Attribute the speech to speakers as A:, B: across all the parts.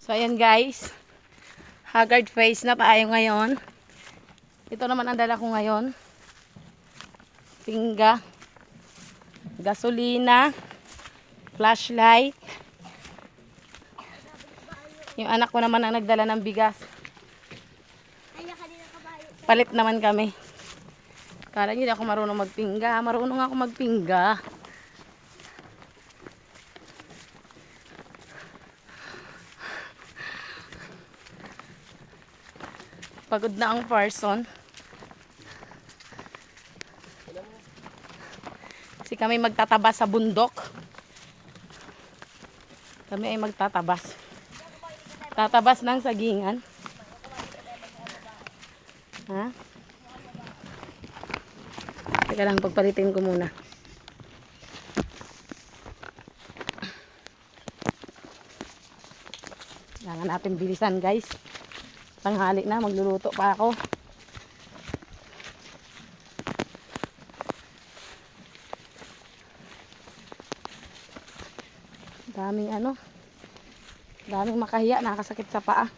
A: So, ayan guys. Haggard face na tayo ngayon. Ito naman ang dala ko ngayon. Pingga. Gasolina. Flashlight. Yung anak ko naman ang nagdala ng bigas. Palit naman kami. Kala niyo di ako marunong magpingga. Marunong ako magpingga. Pagod na ang person. Kasi kami magtatabas sa bundok. Kami ay magtatabas. Tatabas ng sagingan. Ha? Teka lang, pagpalitin ko muna. Kailangan natin bilisan guys. Tanghali na, magluluto pa ako. Daming ano, daming makahiya, nakasakit sa paa.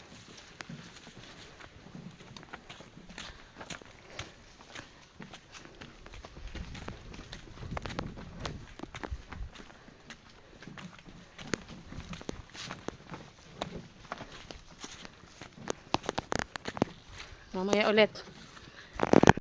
A: Mamaya ulit.